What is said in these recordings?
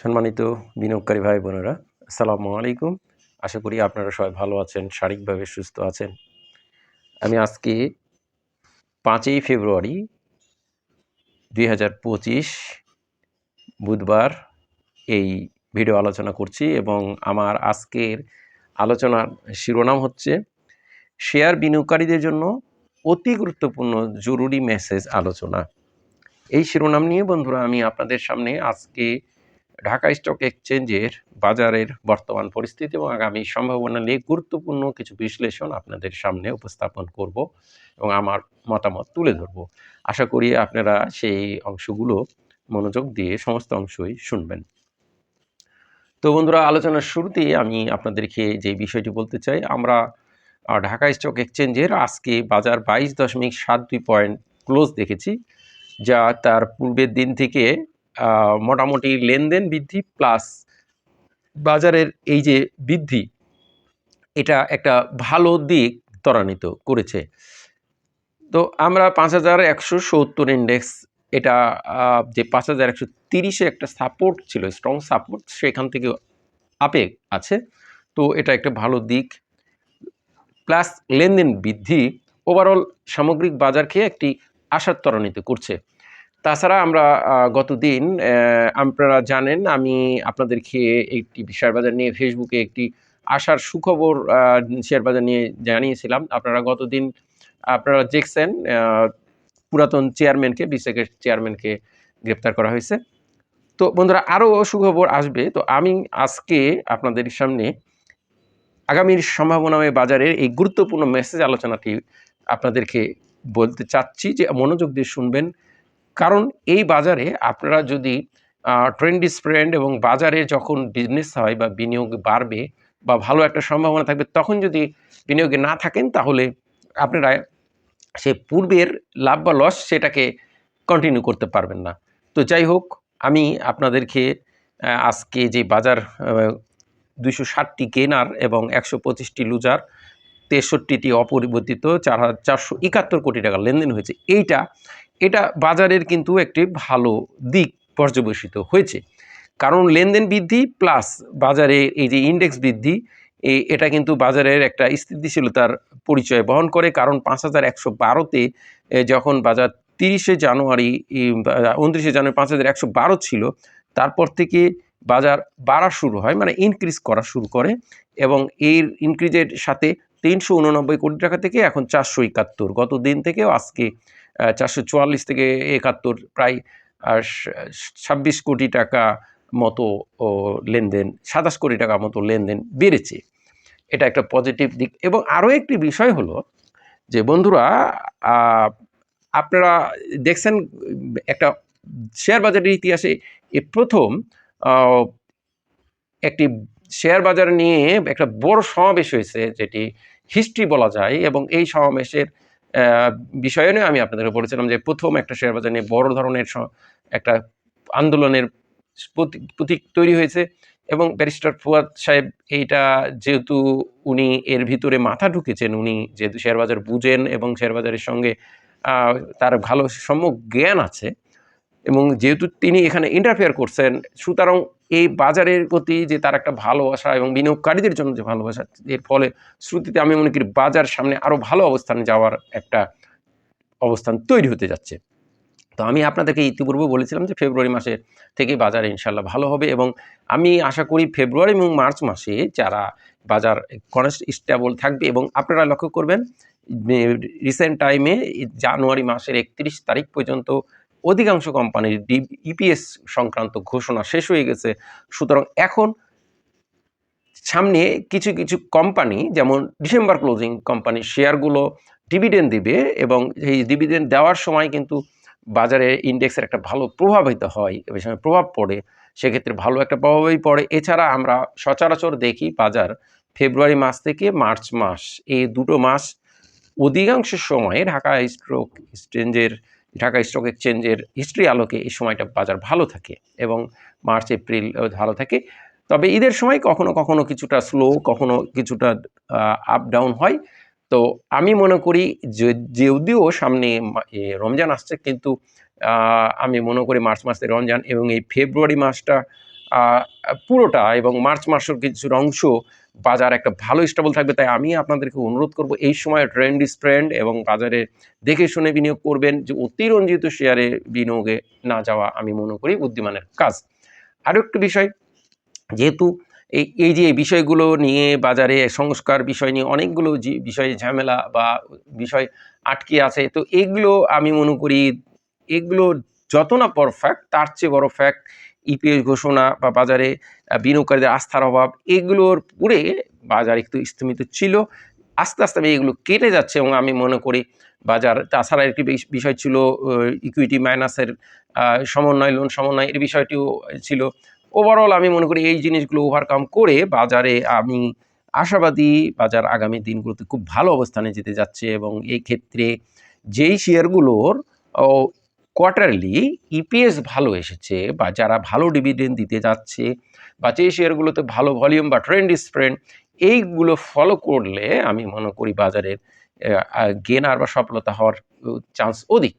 সম্মানিত বিনিয়োগকারী ভাই বোনেরা, আসসালামু আলাইকুম। আশা করি আপনারা সবাই ভালো আছেন, শারীরিকভাবে সুস্থ আছেন। আমি আজকে পাঁচই ফেব্রুয়ারি দুই হাজার পঁচিশ বুধবার এই ভিডিও আলোচনা করছি এবং আমার আজকের আলোচনার শিরোনাম হচ্ছে, শেয়ার বিনিয়োগকারীদের জন্য অতি গুরুত্বপূর্ণ জরুরি মেসেজ আলোচনা। এই শিরোনাম নিয়ে বন্ধুরা, আমি আপনাদের সামনে আজকে ঢাকা স্টক এক্সচেঞ্জের বাজারের বর্তমান পরিস্থিতি এবং আগামী সম্ভাবনা নিয়ে গুরুত্বপূর্ণ কিছু বিশ্লেষণ আপনাদের সামনে উপস্থাপন করব এবং আমার মতামত তুলে ধরব। আশা করি আপনারা সেই অংশগুলো মনোযোগ দিয়ে সমস্ত অংশই শুনবেন। তো বন্ধুরা, আলোচনার শুরুতেই আমি আপনাদেরকে যে বিষয়টি বলতে চাই, আমরা ঢাকা স্টক এক্সচেঞ্জের আজকে বাজার বাইশ দশমিক সাত দুই পয়েন্ট ক্লোজ দেখেছি, যা তার পূর্বের দিন থেকে মোটামুটি লেনদেন বৃদ্ধি প্লাস বাজারের এই যে বৃদ্ধি, এটা একটা ভালো দিক ত্বরান্বিত করেছে। তো আমরা পাঁচ হাজার একশো সত্তর ইন্ডেক্স এটা যে পাঁচ হাজার একশো তিরিশে একটা সাপোর্ট ছিল স্ট্রং সাপোর্ট সেখান থেকে আপে আছে। তো এটা একটা ভালো দিক। প্লাস লেনদেন বৃদ্ধি ওভারঅল সামগ্রিক বাজারকে একটি আশার ত্বরান্বিত করছে। তাছাড়া আমরা গতদিন আপনারা জানেন আমি আপনাদেরকে একটি শেয়ার বাজার নিয়ে ফেসবুকে একটি আসার সুখবর শেয়ার বাজার নিয়ে জানিয়েছিলাম। আপনারা গতদিন, আপনারা দেখছেন পুরাতন চেয়ারম্যানকে বিশেষের চেয়ারম্যানকে গ্রেপ্তার করা হয়েছে। তো বন্ধুরা আরও সুখবর আসবে। তো আমি আজকে আপনাদের সামনে আগামীর সম্ভাবনাময় বাজারের এই গুরুত্বপূর্ণ মেসেজ আলোচনাটি আপনাদেরকে বলতে চাচ্ছি যে, মনোযোগ দিয়ে শুনবেন। কারণ এই বাজারে আপনারা যদি ট্রেন্ড স্প্রেন্ড এবং বাজারে যখন বিজনেস হয় বা বিনিয়োগ বাড়বে বা ভালো একটা সম্ভাবনা থাকবে, তখন যদি বিনিয়োগে না থাকেন, তাহলে আপনারা সে পূর্বের লাভ বা লস সেটাকে কন্টিনিউ করতে পারবেন না। তো যাই হোক, আমি আপনাদেরকে আজকে যে বাজার দুইশো ষাটটি কেনার এবং একশো পঁচিশটি লুজার তেষট্টিটি অপরিবর্তিত, চার হাজার চারশো একাত্তর কোটি টাকা লেনদেন হয়েছে, এইটা এটা বাজারের কিন্তু একটি ভালো দিক পর্যবেসিত হয়েছে। কারণ লেনদেন বৃদ্ধি প্লাস বাজারে এই যে ইন্ডেক্স বৃদ্ধি এটা কিন্তু বাজারের একটা স্থিতিশীলতার পরিচয় বহন করে। কারণ পাঁচ হাজার একশো বারোতে যখন বাজার তিরিশে জানুয়ারি উনত্রিশে জানুয়ারি পাঁচ হাজার একশো বারো ছিল, তারপর থেকে বাজার বাড়া শুরু হয় মানে ইনক্রিজ করা শুরু করে এবং এর ইনক্রিজের সাথে তিনশো উননব্বই কোটি টাকা থেকে এখন চারশো একাত্তর। গত দিন থেকেও আজকে চারশো চুয়াল্লিশ থেকে একাত্তর প্রায় ছাব্বিশ কোটি টাকা মতো লেনদেন, সাতাশ কোটি টাকা মতো লেনদেন বেড়েছে। এটা একটা পজিটিভ দিক। এবং আরও একটি বিষয় হলো যে, বন্ধুরা আপনারা দেখছেন একটা শেয়ার বাজারের ইতিহাসে এ প্রথম একটি শেয়ার বাজার নিয়ে একটা বড় সমাবেশ হয়েছে, যেটি হিস্ট্রি বলা যায়। এবং এই সমাবেশের বিষয়ে নিয়ে আমি আপনাদেরকে বলেছিলাম যে প্রথম একটা শেয়ার বাজার নিয়ে বড় ধরনের একটা আন্দোলনের প্রতীক তৈরি হয়েছে এবং ব্যারিস্টার ফুয়াদ সাহেব এইটা যেহেতু উনি এর ভিতরে মাথা ঢুকেছেন, উনি যেহেতু শেয়ার বাজার বুঝেন এবং শেয়ার বাজারের সঙ্গে তার ভালো সম্যক জ্ঞান আছে এবং যেহেতু তিনি এখানে ইন্টারফেয়ার করছেন, সুতরাং এই বাজারের প্রতি যে তার একটা ভালোবাসা এবং বিনিয়োগকারীদের জন্য যে ভালোবাসা, এর ফলে শ্রুতিতে আমি মনে করি বাজার সামনে আরও ভালো অবস্থানে যাওয়ার একটা অবস্থান তৈরি হতে যাচ্ছে। তো আমি আপনাদেরকে ইতিপূর্বে বলেছিলাম যে ফেব্রুয়ারি মাসে থেকে বাজার ইনশাল্লাহ ভালো হবে এবং আমি আশা করি ফেব্রুয়ারি এবং মার্চ মাসে যারা বাজার কনস্ট স্টেবল থাকবে এবং আপনারা লক্ষ্য করবেন রিসেন্ট টাইমে জানুয়ারি মাসের একত্রিশ তারিখ পর্যন্ত অধিকাংশ কোম্পানির ইপিএস সংক্রান্ত ঘোষণা শেষ হয়ে গেছে। সুতরাং এখন সামনে কিছু কিছু কোম্পানি, যেমন ডিসেম্বর ক্লোজিং কোম্পানির শেয়ারগুলো ডিভিডেন্ড দিবে এবং এই ডিভিডেন্ড দেওয়ার সময় কিন্তু বাজারে ইন্ডেক্সের একটা ভালো প্রভাবিত হয়, এ সময় প্রভাব পড়ে, সেক্ষেত্রে ভালো একটা প্রভাবই পড়ে। এছাড়া আমরা সচরাচর দেখি বাজার ফেব্রুয়ারি মাস থেকে মার্চ মাস, এই দুটো মাস অধিকাংশ সময়ে ঢাকা স্টক এক্সচেঞ্জের ঢাকা স্টক এক্সচেঞ্জের হিস্ট্রি আলোকে এই সময়টা বাজার ভালো থাকে এবং মার্চ, এপ্রিল ভালো থাকে। তবে ঈদের সময় কখনো কখনো কিছুটা স্লো কখনো কিছুটা আপ ডাউন হয়। তো আমি মনে করি যদিও সামনে রমজান আসছে কিন্তু আমি মনে করি মার্চ মাসে রমজান এবং এই ফেব্রুয়ারি মাসটা পুরোটা এবং মার্চ মাসের কিছুর অংশ বাজার একটা ভালো স্টেবল থাকবে, তাই আমি আপনাদেরকে অনুরোধ করব এই সময় ট্রেন্ড স্প্রেন্ড এবং বাজারে দেখে শুনে বিনিয়োগ করবেন যে অতিরঞ্জিত শেয়ারে বিনিয়োগে না যাওয়া আমি মনে করি বুদ্ধিমানের কাজ। আরও একটি বিষয়, যেহেতু এই এই যে বিষয়গুলো নিয়ে বাজারে সংস্কার বিষয় নিয়ে অনেকগুলো যে বিষয়ে ঝামেলা বা বিষয় আটকে আছে, তো এগুলো আমি মনে করি, এগুলো যত না পারফেক্ট তার চেয়ে বড় ফ্যাক্ট ইপিএস ঘোষণা বা বাজারে বিনিয়োগকারীদের আস্থার অভাব, এগুলোর পুরে বাজার একটু স্থমিত ছিল। আস্তে আস্তে আমি এগুলো কেটে যাচ্ছে এবং আমি মনে করি বাজার, তাছাড়া একটি বিষ- বিষয় ছিল ইকুইটি মাইনাসের সমন্বয় লোন সমন্বয়, এর বিষয়টিও ছিল। ওভারঅল আমি মনে করি এই জিনিসগুলো ওভারকাম করে বাজারে আমি আশাবাদী বাজার আগামী দিনগুলোতে খুব ভালো অবস্থানে যেতে যাচ্ছে এবং এই ক্ষেত্রে যেই শেয়ারগুলোর কোয়ার্টারলি ইপিএস ভালো এসেছে বা যারা ভালো ডিভিডেন্ড দিতে যাচ্ছে বা যে শেয়ারগুলোতে ভালো ভলিউম বা ট্রেন্ড স্প্রেন্ড এইগুলো ফলো করলে আমি মনে করি বাজারের গেনার বা সফলতা হওয়ার চান্স অধিক।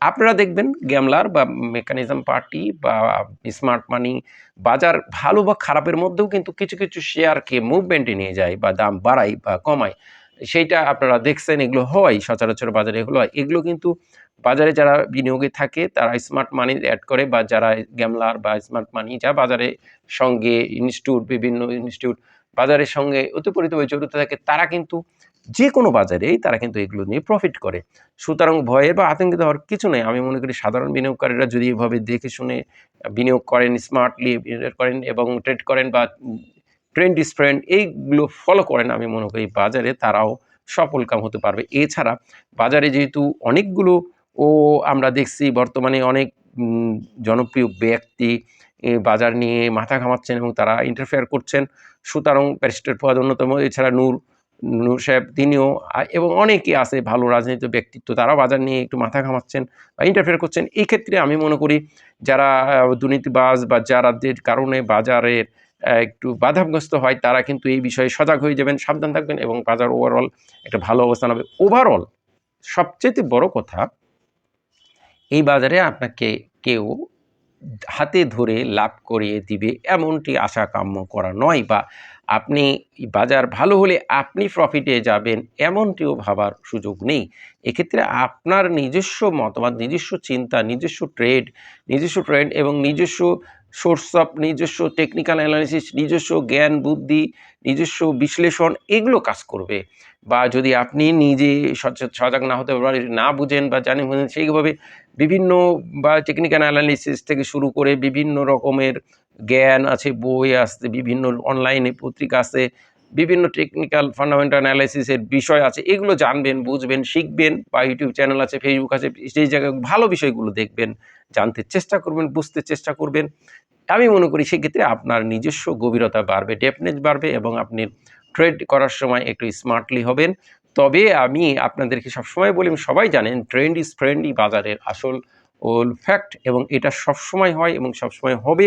আপনারা দেখবেন গ্যামলার বা মেকানিজম পার্টি বা স্মার্ট মানি বাজার ভালো বা খারাপের মধ্যেও কিন্তু কিছু কিছু শেয়ারকে মুভমেন্টে নিয়ে যায় বা দাম বাড়ায় বা কমায়। সেইটা আপনারা দেখছেন, এগুলো হয় সচরাচর বাজারে এগুলো হয়। এগুলো কিন্তু বাজারে যারা বিনিয়োগে থাকে, তারা স্মার্ট মানি অ্যাড করে বা যারা গ্যামলার বা স্মার্ট মানি যা বাজারে সঙ্গে ইনস্টিটিউট বিভিন্ন ইনস্টিটিউট বাজারের সঙ্গে ওতপ্রোতভাবে জড়িত থাকে, তারা কিন্তু যে কোনো বাজারেই তারা কিন্তু এগুলো নিয়ে প্রফিট করে। সুতরাং ভয়ে বা আতঙ্কিত হওয়ার কিছু নেই। আমি মনে করি সাধারণ বিনিয়োগকারীরা যদি এভাবে দেখে শুনে বিনিয়োগ করেন স্মার্টলি করেন এবং ট্রেড করেন বা ট্রেন্ড স্প্রেন্ড এইগুলো ফলো করেন আমি মনে করি বাজারে তারাও সফল কাম হতে পারবে। এছাড়া বাজারে যেহেতু অনেকগুলো, ও আমরা দেখছি বর্তমানে অনেক জনপ্রিয় ব্যক্তি বাজার নিয়ে মাথা ঘামাচ্ছেন এবং তারা ইন্টারফেয়ার করছেন। সুতরাং ব্যারিস্টার ফুয়াদ অন্যতম, এছাড়া নূর নূর সাহেব তিনিও এবং অনেকে আছে ভালো রাজনৈতিক ব্যক্তিত্ব, তারাও বাজার নিয়ে একটু মাথা ঘামাচ্ছেন বা ইন্টারফেয়ার করছেন। এই ক্ষেত্রে আমি মনে করি যারা দুর্নীতিবাজ বা যারাদের কারণে বাজারের একটু বাধাগ্রস্ত হয়, তারা কিন্তু এই বিষয়ে সজাগ হয়ে যাবেন, সাবধান থাকবেন এবং বাজার ওভারঅল একটা ভালো অবস্থান হবে। ওভারঅল সবচেয়ে বড় কথা, এই বাজারে আপনাকে কেউ হাতে ধরে লাভ করিয়ে দিবে এমনটি আশা কাম্য করা নয় বা আপনি বাজার ভালো হলে আপনি প্রফিটে যাবেন এমনটিও ভাবার সুযোগ নেই। এক্ষেত্রে আপনার নিজস্ব মতামত, নিজস্ব চিন্তা, নিজস্ব ট্রেড নিজস্ব ট্রেন্ড এবং নিজস্ব সোর্স অফ নিজস্ব টেকনিক্যাল অ্যানালিসিস নিজস্ব জ্ঞান, বুদ্ধি, নিজস্ব বিশ্লেষণ এগুলো কাজ করবে। বা যদি আপনি নিজে সজাগ না হতে পারেন, না বুঝেন বা জানেন বুঝেন, সেইভাবে বিভিন্ন বা টেকনিক্যাল অ্যানালিসিস থেকে শুরু করে বিভিন্ন রকমের জ্ঞান আছে, বই আছে, বিভিন্ন অনলাইনে পত্রিকা আছে বিভিন্ন টেকনিক্যাল ফান্ডামেন্টাল অ্যানালাইসিসের বিষয় আছে, এগুলো জানবেন, বুঝবেন, শিখবেন, বা ইউটিউব চ্যানেল আছে ফেসবুক আছে, সেই জায়গায় ভালো বিষয়গুলো দেখবেন, জানতে চেষ্টা করবেন, বুঝতে চেষ্টা করবেন। আমি মনে করি সেক্ষেত্রে আপনার নিজস্ব গভীরতা বাড়বে ডেপনেস বাড়বে এবং আপনি ট্রেড করার সময় একটু স্মার্টলি হবেন। তবে আমি আপনাদেরকে সবসময় বলি, সবাই জানেন ট্রেন্ড ইজ ফ্রেন্ডই বাজারের আসল, ওল ফ্যাক্ট এবং এটা সবসময় হয় এবং সবসময় হবে।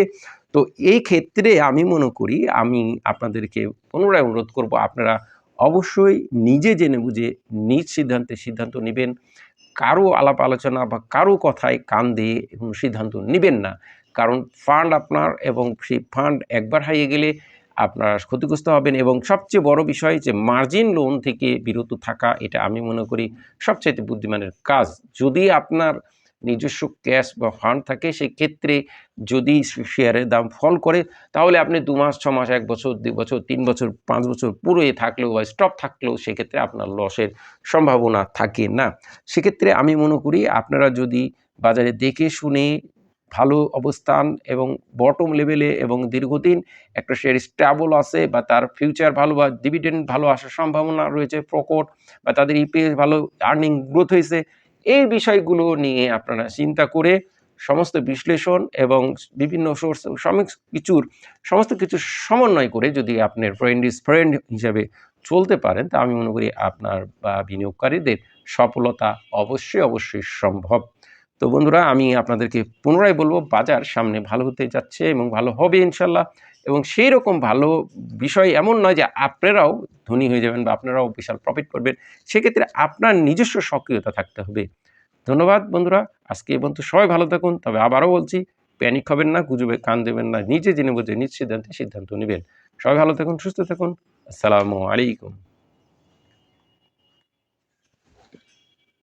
তো এই ক্ষেত্রে আমি মনে করি, আমি আপনাদেরকে পুনরায় অনুরোধ করব, আপনারা অবশ্যই নিজে জেনে বুঝে নিজ সিদ্ধান্তে সিদ্ধান্ত নেবেন। কারও আলাপ আলোচনা বা কারও কথায় কান দিয়ে সিদ্ধান্ত নেবেন না। কারণ ফান্ড আপনার এবং সেই ফান্ড একবার হারিয়ে গেলে আপনারা ক্ষতিগ্রস্ত হবেন এবং সবচেয়ে বড় বিষয় যে মার্জিন লোন থেকে বিরত থাকা, এটা আমি মনে করি সবচাইতে বুদ্ধিমানের কাজ। যদি আপনার নিজস্ব ক্যাশ বা ফান্ড থাকে সেই ক্ষেত্রে যদি শেয়ারের দাম ফল করে, তাহলে আপনি দু মাস, ছ মাস, এক বছর, দুই বছর, তিন বছর, পাঁচ বছর পুরোই থাকলেও বা স্টপ থাকলেও সেক্ষেত্রে আপনার লসের সম্ভাবনা থাকে না। সেক্ষেত্রে আমি মনে করি আপনারা যদি বাজারে দেখে শুনে ভালো অবস্থান এবং বটম লেভেলে এবং দীর্ঘদিন একটা শেয়ার স্ট্যাবল আছে বা তার ফিউচার ভালো বা ডিভিডেন্ড ভালো আসার সম্ভাবনা রয়েছে, প্রকট বা তাদের ইপিএস ভালো আর্নিং গ্রোথ হয়েছে বিষয়গুলো নিয়ে আপনারা চিন্তা করে সমস্ত বিশ্লেষণ এবং বিভিন্ন সোর্স সমস্ত কিছুর, সমস্ত কিছু সমন্বয় করে যদি আপনার ফ্রেন্ড ইজ ফ্রেন্ড হিসাবে চলতে পারেন, তা আমি মনে করি আপনার বা বিনিয়োগকারীদের সফলতা অবশ্যই অবশ্যই সম্ভব। তো বন্ধুরা, আমি আপনাদেরকে পুনরায় বলব, বাজার সামনে ভালো হতে যাচ্ছে এবং ভালো হবে ইনশাল্লাহ। এবং সেই রকম ভালো বিষয় এমন নয় যে আপনারাও ধনী হয়ে যাবেন বা আপনারাও বিশাল প্রফিট করবেন। সেক্ষেত্রে আপনার নিজস্ব সক্রিয়তা থাকতে হবে। ধন্যবাদ বন্ধুরা, আজকে এই পর্যন্ত সবাই ভালো থাকুন। তবে আবারও বলছি, প্যানিক হবেন না, গুজবে কান দেবেন না, নিজে জেনে বুঝে নিজ সিদ্ধান্তে সিদ্ধান্ত নেবেন। সবাই ভালো থাকুন, সুস্থ থাকুন। আসসালামু আলাইকুম।